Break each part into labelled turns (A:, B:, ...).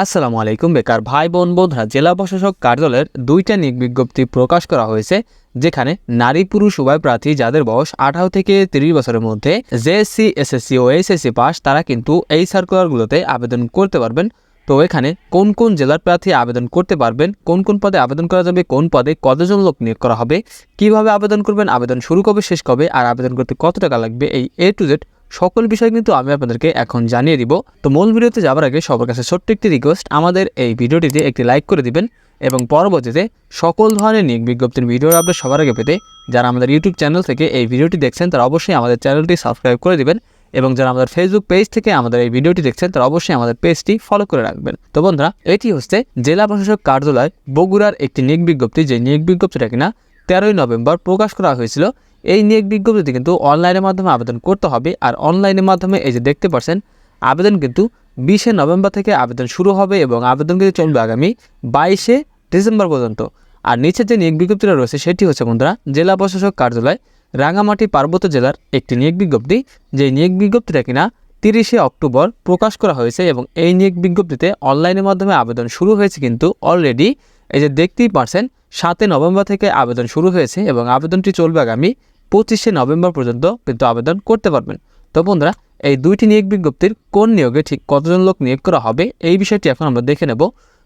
A: আসসালামু আলাইকুম, বেকার ভাই বোন বোধরা জেলা প্রশাসক কার্যালয়ের দুইটা নিয়োগ বিজ্ঞপ্তি প্রকাশ করা হয়েছে, যেখানে নারী পুরুষ উভয় প্রার্থী যাদের বয়স আঠারো থেকে তিরিশ বছরের মধ্যে জেএসসি এসএসসি ও এসএসসি পাস, তারা কিন্তু এই সার্কুলারগুলোতে আবেদন করতে পারবেন। তো এখানে কোন কোন জেলার প্রার্থী আবেদন করতে পারবেন, কোন কোন পদে আবেদন করা যাবে, কোন পদে কতজন লোক নিয়োগ করা হবে, কীভাবে আবেদন করবেন, আবেদন শুরু কবে, শেষ কবে, আর আবেদন করতে কত টাকা লাগবে, এই এ টু জেড সকল বিষয় কিন্তু আমি আপনাদেরকে এখন জানিয়ে দিব। তো মূল ভিডিওতে যাওয়ার আগে সবার কাছে ছোট্ট একটি রিকোয়েস্ট আমাদের এই ভিডিওটিতে একটি লাইক করে দিবেন এবং পরবর্তীতে সকল ধরনের নিয়োগ বিজ্ঞপ্তির ভিডিওর আপডেট সবার আগে পেতে যারা আমাদের ইউটিউব চ্যানেল থেকে এই ভিডিওটি দেখছেন, তারা অবশ্যই আমাদের চ্যানেলটি সাবস্ক্রাইব করে দিবেন এবং যারা আমাদের ফেসবুক পেজ থেকে আমাদের এই ভিডিওটি দেখছেন, তারা অবশ্যই আমাদের পেজটি ফলো করে রাখবেন। তো বন্ধুরা, এটি হচ্ছে জেলা প্রশাসক কার্যালয় বগুড়ার একটি নিয়োগ বিজ্ঞপ্তি। যে নিয়োগ বিজ্ঞপ্তিটা কিনা তেরোই নভেম্বর প্রকাশ করা হয়েছিল এই নিয়োগ বিজ্ঞপ্তিতে কিন্তু অনলাইনের মাধ্যমে আবেদন করতে হবে। আর অনলাইনের মাধ্যমে এই যে দেখতে পাচ্ছেন, আবেদন কিন্তু বিশে নভেম্বর থেকে আবেদন শুরু হবে এবং আবেদন কিন্তু চলবে আগামী বাইশে ডিসেম্বর পর্যন্ত। আর নিচে যে নিয়োগ বিজ্ঞপ্তিটা রয়েছে, সেটি হচ্ছে বন্ধুরা, জেলা প্রশাসক কার্যালয় রাঙামাটি পার্বত্য জেলার একটি নিয়োগ বিজ্ঞপ্তি। যে নিয়োগ বিজ্ঞপ্তিটা কিনা তিরিশে অক্টোবর প্রকাশ করা হয়েছে এবং এই নিয়োগ বিজ্ঞপ্তিতে অনলাইনের মাধ্যমে আবেদন শুরু হয়েছে কিন্তু অলরেডি এই যে দেখতেই পারছেন সাতই নভেম্বর থেকে আবেদন শুরু হয়েছে এবং আবেদনটি চলবে আগামী পঁচিশে নভেম্বর পর্যন্ত কিন্তু আবেদন করতে পারবেন। তো বন্ধুরা, এই দুইটি নিয়োগ বিজ্ঞপ্তির কোন নিয়োগে ঠিক কতজন লোক নিয়োগ করা হবে এই বিষয়টি এখন আমরা দেখে নেব।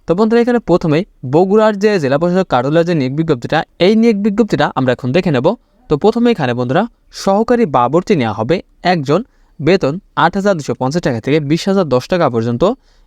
A: তো বন্ধুরা, এখানে প্রথমেই বগুড়ার যে জেলা প্রশাসক কার্যালয়ের যে নিয়োগ বিজ্ঞপ্তিটা, এই নিয়োগ বিজ্ঞপ্তিটা আমরা এখন দেখে নেব। তো প্রথমে এখানে বন্ধুরা, সহকারী বাবরটি নেওয়া হবে একজন। বেতন আট হাজার দুশো পঞ্চাশ টাকা থেকে বিশ হাজার দশ টাকা পর্যন্ত।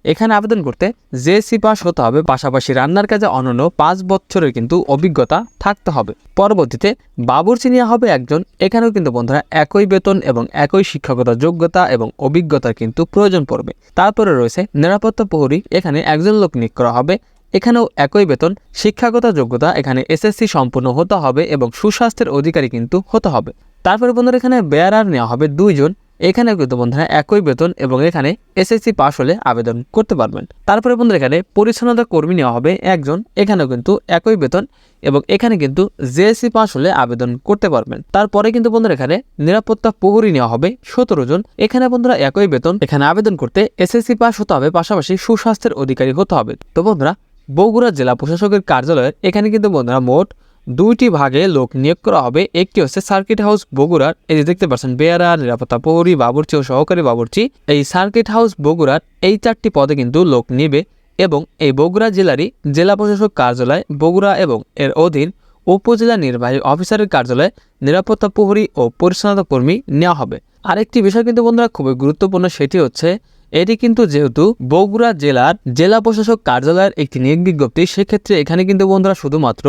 A: এখানে আবেদন করতে জেএসসি পাস হতে হবে, পাশাপাশি রান্নার কাজে অনন্য পাঁচ বছরের কিন্তু অভিজ্ঞতা থাকতে হবে। পরবর্তীতে বাবুর্চি নেওয়া হবে একজন। এখানেও কিন্তু বন্ধুরা একই বেতন এবং একই শিক্ষকতার যোগ্যতা এবং অভিজ্ঞতার কিন্তু প্রয়োজন পড়বে। তারপরে রয়েছে নিরাপত্তা প্রহরী। এখানে একজন লোক নিয়োগ করা হবে। এখানেও একই বেতন, শিক্ষাগত যোগ্যতা, এখানে এসএসসি সম্পূর্ণ হতে হবে এবং সুস্বাস্থ্যের অধিকারী কিন্তু হতে হবে। তারপরে বন্ধুরা এখানে বেয়ারার নেওয়া হবে দুইজন। এখানে কিন্তু বন্ধুরা একই বেতন এবং এখানে এসএসসি পাস হলে আবেদন করতে পারবেন। তারপরে বন্ধুরা এখানে পরিচ্ছন্নতা কর্মী নেওয়া হবে একজন। এখানেও কিন্তু একই বেতন এবং এখানে কিন্তু জেএসসি পাস হলে আবেদন করতে পারবেন। তারপরে কিন্তু বন্ধুরা এখানে নিরাপত্তা প্রহরী নেওয়া হবে সতেরো জন। এখানে বন্ধুরা একই বেতন, এখানে আবেদন করতে এসএসসি পাস হতে হবে, পাশাপাশি সুস্বাস্থ্যের অধিকারী হতে হবে। তো বন্ধুরা বগুড়া জেলা প্রশাসকের কার্যালয়ের এখানে কিন্তু বন্ধুরা মোট দুইটি ভাগে লোক নিয়োগ করা হবে। একটি হচ্ছে সার্কিট হাউস বগুড়ার এই যে দেখতে পাচ্ছেন, বেয়ারা, নিরাপত্তা প্রহরী বাবুর্চি ও সহকারী বাবুর্চি। এই সার্কিট হাউস বগুড়ার এই চারটি পদে কিন্তু লোক নেবে এবং এই বগুড়া জেলারই জেলা প্রশাসক কার্যালয়, বগুড়া এবং এর অধীন উপজেলা নির্বাহী অফিসারের কার্যালয়ে, নিরাপত্তা প্রহরী ও পরিচ্ছন্নতা কর্মী নেওয়া হবে। আরেকটি বিষয় কিন্তু বন্ধুরা খুবই গুরুত্বপূর্ণ, সেটি হচ্ছে এটি কিন্তু যেহেতু বগুড়া জেলার জেলা প্রশাসক কার্যালয়ের একটি নিয়োগ বিজ্ঞপ্তি, সেক্ষেত্রে এখানে কিন্তু বন্ধুরা শুধুমাত্র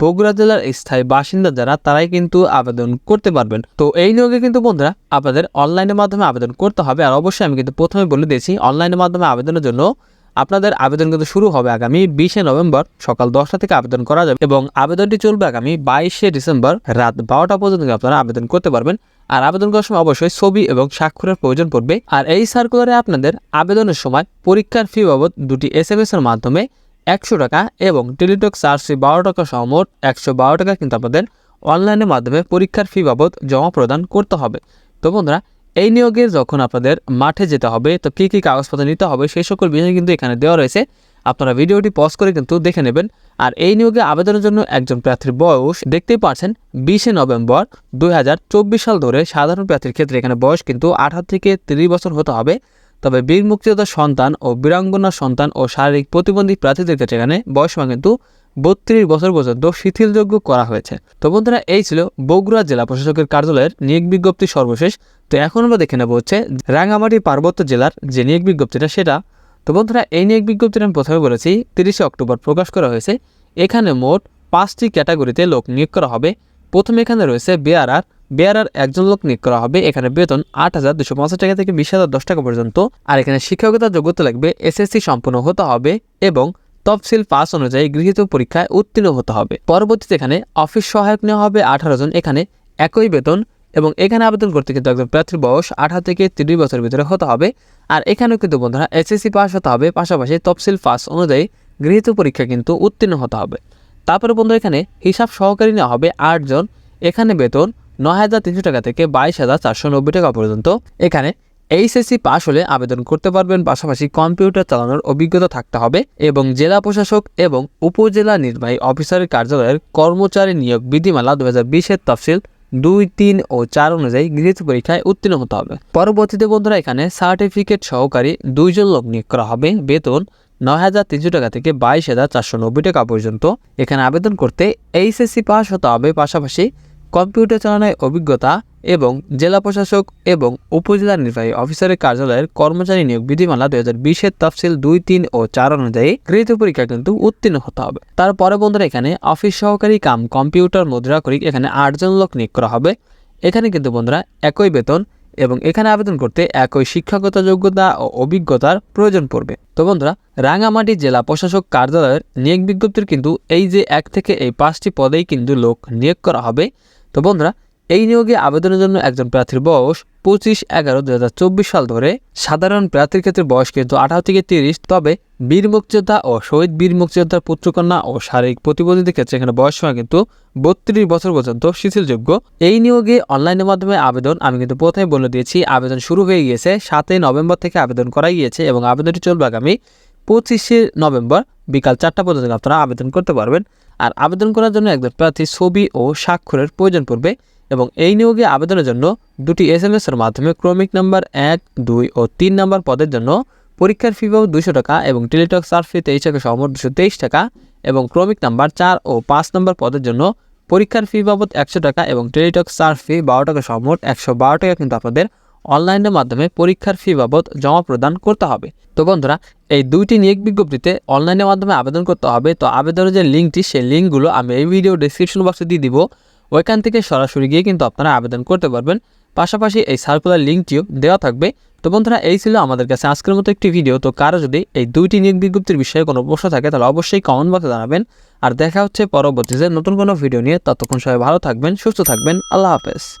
A: বগুড়া জেলার স্থায়ী বাসিন্দা যারা, তারাই কিন্তু আবেদন করতে পারবেন। তো এই নিয়োগে কিন্তু বন্ধুরা আপনাদের অনলাইনের মাধ্যমে আবেদন করতে হবে। আর অবশ্যই আমি কিন্তু প্রথমে বলে দিয়েছি, অনলাইনের মাধ্যমে আবেদনের জন্য আপনাদের আবেদন কিন্তু শুরু হবে আগামী বিশে নভেম্বর সকাল দশটা থেকে আবেদন করা যাবে এবং আবেদনটি চলবে আগামী বাইশে ডিসেম্বর রাত বারোটা পর্যন্ত আপনারা আবেদন করতে পারবেন। আর আবেদন করার সময় অবশ্যই ছবি এবং স্বাক্ষরের প্রয়োজন পড়বে। আর এই সার্কুলারে আপনাদের আবেদনের সময় পরীক্ষার ফি বাবদ দুটি এস এর মাধ্যমে একশো টাকা এবং টেলিটক চার্জ ফি বারো টাকা সহ মোট একশো বারো টাকা কিন্তু আপনাদের অনলাইনের মাধ্যমে পরীক্ষার ফি বাবদ জমা প্রদান করতে হবে। তো বন্ধুরা, এই নিয়োগে যখন আপনাদের মাঠে যেতে হবে, তো কী কী কাগজপত্র নিতে হবে, সেই সকল বিষয় কিন্তু এখানে দেওয়া রয়েছে। আপনারা ভিডিওটি পজ করে কিন্তু দেখে নেবেন। আর এই নিয়োগে আবেদনের জন্য একজন প্রার্থীর বয়স দেখতেই পাচ্ছেন, বিশে নভেম্বর দু হাজার চব্বিশ সাল ধরে সাধারণ প্রার্থীর ক্ষেত্রে এখানে বয়স কিন্তু আঠারো থেকে তিরিশ বছর হতে হবে। তবে বীর মুক্তিযোদ্ধার সন্তান ও বীরাঙ্গনা সন্তান ও শারীরিক প্রতিবন্ধী প্রার্থীদের ক্ষেত্রে এখানে বয়সীমা কিন্তু বত্রিশ বছর পর্যন্ত শিথিলযোগ্য করা হয়েছে। তো বন্ধুরা, এই ছিল বগুড়া জেলা প্রশাসকের কার্যালয়ের নিয়োগ বিজ্ঞপ্তি সর্বশেষ। তো এখন আমরা দেখে নেব হচ্ছে রাঙামাটি পার্বত্য জেলার যে নিয়োগ বিজ্ঞপ্তিটা সেটা। তো বন্ধুরা, এই নিয়োগ বিজ্ঞপ্তিটা আমি প্রথমে বলেছি, তিরিশে অক্টোবর প্রকাশ করা হয়েছে। এখানে মোট পাঁচটি ক্যাটাগরিতে লোক নিয়োগ করা হবে। প্রথমে এখানে রয়েছে বেয়ারার বেয়ারার একজন লোক নিয়োগ করা হবে। এখানে বেতন আট হাজার দুশো পঞ্চাশ টাকা থেকে বিশ হাজার দশ টাকা পর্যন্ত। আর এখানে শিক্ষকতার যোগ্যতা লাগবে, এসএসসি সম্পূর্ণ হতে হবে এবং তফসিল পাস অনুযায়ী গৃহীত পরীক্ষায় উত্তীর্ণ হতে হবে। পরবর্তীতে এখানে অফিস সহায়ক নেওয়া হবে আঠারো জন। এখানে একই বেতন এবং এখানে আবেদন করতে কিন্তু একজন প্রার্থীর বয়স আঠারো থেকে তিরিশ বছরের ভিতরে হতে হবে। আর এখানেও কিন্তু বন্ধুরা এসএসসি পাস হতে হবে, পাশাপাশি তফসিল পাস অনুযায়ী গৃহীত পরীক্ষা কিন্তু উত্তীর্ণ হতে হবে। তারপরে বন্ধু এখানে হিসাব সহকারী নেওয়া হবে আটজন এখানে বেতন নয় হাজার তিনশো টাকা থেকে বাইশ হাজার চারশো নব্বই টাকা পর্যন্ত। এখানে এইচএসসি পাশ হলে আবেদন করতে পারবেন, পাশাপাশি কম্পিউটার চালানোর অভিজ্ঞতা থাকতে হবে এবং জেলা প্রশাসক এবং উপজেলা নির্বাহী অফিসারের কার্যালয়ের কর্মচারী নিয়োগ বিধিমালা দু হাজার বিশের তফসিল দুই, তিন ও চার অনুযায়ী গৃহীত পরীক্ষায় উত্তীর্ণ হতে হবে। পরবর্তীতে বন্ধুরা, এখানে সার্টিফিকেট সহকারী দুইজন লোক নিয়োগ করা হবে। বেতন নয় হাজার তিনশো টাকা থেকে বাইশ হাজার চারশো নব্বই টাকা পর্যন্ত। এখানে আবেদন করতে এইচএসসি পাস হতে হবে, পাশাপাশি কম্পিউটার চালানোর অভিজ্ঞতা এবং জেলা প্রশাসক এবং উপজেলা নির্বাহী অফিসারের কার্যালয়ের কর্মচারী নিয়োগ বিধিমালা দুই হাজার বিশের তফসিল দুই, তিন ও চার অনুযায়ী গৃহীত পরীক্ষা কিন্তু উত্তীর্ণ হতে হবে। তারপরে বন্ধুরা এখানে অফিস সহকারী কাম কম্পিউটার মুদ্রা করি এখানে আটজন লোক নিয়োগ করা হবে। এখানে কিন্তু বন্ধুরা একই বেতন এবং এখানে আবেদন করতে একই শিক্ষাগত যোগ্যতা ও অভিজ্ঞতার প্রয়োজন পড়বে। তো বন্ধুরা, রাঙামাটি জেলা প্রশাসক কার্যালয়ের নিয়োগ বিজ্ঞপ্তির কিন্তু এই যে এক থেকে এই পাঁচটি পদেই কিন্তু লোক নিয়োগ করা হবে। তো বন্ধুরা, এই নিয়োগে আবেদনের জন্য একজন প্রার্থীর বয়স পঁচিশ এগারো দু হাজার চব্বিশ সাল ধরে। সাধারণ প্রার্থীর ক্ষেত্রে বয়স কিন্তু আঠারো থেকে তিরিশ, তবে বীর মুক্তিযোদ্ধা ও শহীদ বীর মুক্তিযোদ্ধার পুত্রকন্যা ও শারীরিক প্রতিবন্ধীদের ক্ষেত্রে এখানে বয়স সময় কিন্তু বত্রিশ বছর পর্যন্ত শিথিলযোগ্য। এই নিয়োগে অনলাইনের মাধ্যমে আবেদন, আমি কিন্তু প্রথমে বলে দিয়েছি, আবেদন শুরু হয়ে গিয়েছে, সাতই নভেম্বর থেকে আবেদন করা গিয়েছে এবং আবেদনটি চলবে আগামী পঁচিশে নভেম্বর বিকাল চারটা পর্যন্ত আপনারা আবেদন করতে পারবেন। আর আবেদন করার জন্য একজন প্রার্থী ছবি ও স্বাক্ষরের প্রয়োজন পড়বে এবং এই নিয়োগে আবেদনের জন্য দুটি এস এম এর মাধ্যমে ক্রমিক নাম্বার এক, দুই ও তিন নাম্বার পদের জন্য পরীক্ষার ফি বাবদ দুশো টাকা এবং টেলিটক সার্চ ফি তেইশ টাকা সমর দুশো তেইশ টাকা এবং ক্রমিক নাম্বার চার ও পাঁচ নম্বর পদের জন্য পরীক্ষার ফি বাবদ একশো টাকা এবং টেলিটক সার্চ ফি বারো টাকা সমর একশো বারো টাকা কিন্তু আপনাদের অনলাইনের মাধ্যমে পরীক্ষার ফি বাবদ জমা প্রদান করতে হবে। তো বন্ধুরা, এই দুইটি নিয়োগ বিজ্ঞপ্তিতে অনলাইনের মাধ্যমে আবেদন করতে হবে। তো আবেদনের যে লিঙ্কটি, সেই লিঙ্কগুলো আমি এই ভিডিও ডিসক্রিপশন বক্সে দিয়ে দিব। ওইখান থেকে সরাসরি গিয়ে কিন্তু আপনারা আবেদন করতে পারবেন। পাশাপাশি এই সার্কুলার লিঙ্কটিও দেওয়া থাকবে। তো বন্ধুরা, এই ছিল আমাদের কাছে আজকের মতো একটি ভিডিও তো কারও যদি এই দুইটি নিয়োগ বিজ্ঞপ্তির বিষয়ে কোনো প্রশ্ন থাকে, তাহলে অবশ্যই কমেন্ট বক্সে জানাবেন। আর দেখা হচ্ছে পরবর্তীতে নতুন কোনো ভিডিও নিয়ে। ততক্ষণ সবাই ভালো থাকবেন, সুস্থ থাকবেন। আল্লাহ হাফেজ।